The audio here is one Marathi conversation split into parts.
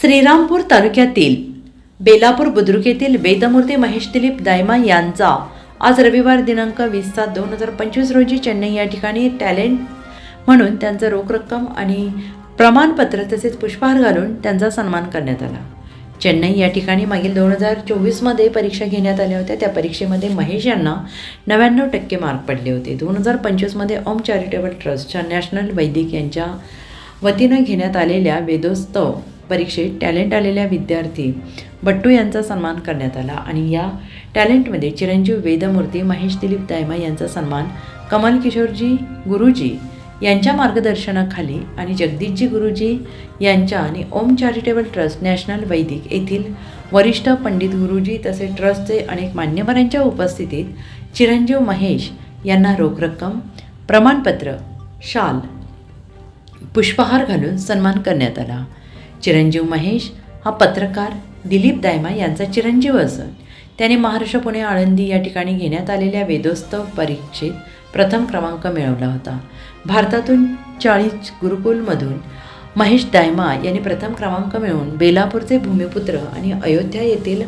श्रीरामपूर तालुक्यातील बेलापूर बुद्रुक येथील वेदमूर्ती महेश दिलीप दायमा यांचा आज रविवार दिनांक वीस सात दोन हजार पंचवीस रोजी चेन्नई या ठिकाणी टॅलेंट म्हणून त्यांचं रोख रक्कम आणि प्रमाणपत्र तसेच पुष्पहार घालून त्यांचा सन्मान करण्यात आला. चेन्नई या ठिकाणी मागील दोन हजार चोवीसमध्ये परीक्षा घेण्यात आल्या होत्या. त्या परीक्षेमध्ये महेश यांना नव्याण्णव टक्के मार्क पडले होते. दोन हजार पंचवीसमध्ये ओम चॅरिटेबल ट्रस्टच्या नॅशनल वैदिक यांच्या वतीनं घेण्यात आलेल्या वेदोत्सव परीक्षेत टॅलेंट आलेल्या विद्यार्थी बट्टू यांचा सन्मान करण्यात आला आणि या टॅलेंटमध्ये चिरंजीव वेदमूर्ती महेश दिलीप दायमा यांचा सन्मान कमल किशोरजी गुरुजी यांच्या मार्गदर्शनाखाली आणि जगदीशजी गुरुजी यांच्या आणि ओम चॅरिटेबल ट्रस्ट नॅशनल वैदिक येथील वरिष्ठ पंडित गुरुजी तसेच ट्रस्टचे अनेक मान्यवरांच्या उपस्थितीत चिरंजीव महेश यांना रोख रक्कम प्रमाणपत्र शाल पुष्पहार घालून सन्मान करण्यात आला. चिरंजीव महेश हा पत्रकार दिलीप दायमा यांचा चिरंजीव असून त्याने महाराष्ट्र पुणे आळंदी या ठिकाणी घेण्यात आलेल्या वेदोत्सव परीक्षेत प्रथम क्रमांक मिळवला होता. भारतातून चाळीस गुरुकुलमधून महेश दायमा यांनी प्रथम क्रमांक मिळवून बेलापूरचे भूमिपुत्र आणि अयोध्या येथील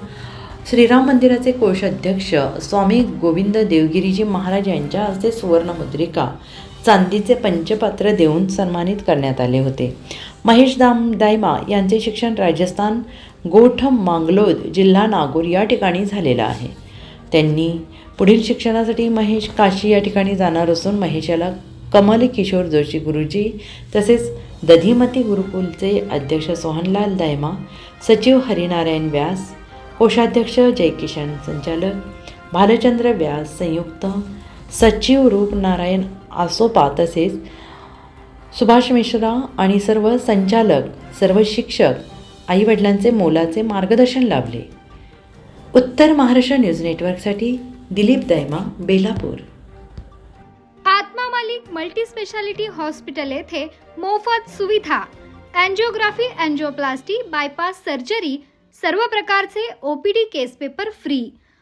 श्रीराम मंदिराचे कोषाध्यक्ष स्वामी गोविंद देवगिरीजी महाराज यांच्या हस्ते सुवर्णमुद्रिका चांदीचे पंचपात्र देऊन सन्मानित करण्यात आले होते. महेश दाम दायमा यांचे शिक्षण राजस्थान गोठ मांगलोद जिल्हा नागोर या ठिकाणी झालेलं आहे. त्यांनी पुढील शिक्षणासाठी महेश काशी या ठिकाणी जाणार असून महेशाला कमल किशोर जोशी गुरुजी तसेच दधीमती गुरुकुलचे अध्यक्ष सोहनलाल दायमा सचिव हरिनारायण व्यास कोषाध्यक्ष जयकिशन संचालक भालचंद्र व्यास संयुक्त सचिव रूपनारायण आसोपा तसेच सुभाष मिश्रा आणि सर्व संचालक सर्व शिक्षक आईवडिलांचे मोलाचे मार्गदर्शन लाभले. उत्तर महाराष्ट्र न्यूज नेटवर्कसाठी दिलीप दैमा बेलापूर. आत्मा मालिक मल्टी स्पेशालिटी हॉस्पिटल येथे मोफत सुविधा अँजिओग्राफी अँजिओप्लास्टी बायपास सर्जरी सर्व प्रकारचे OPD case paper free.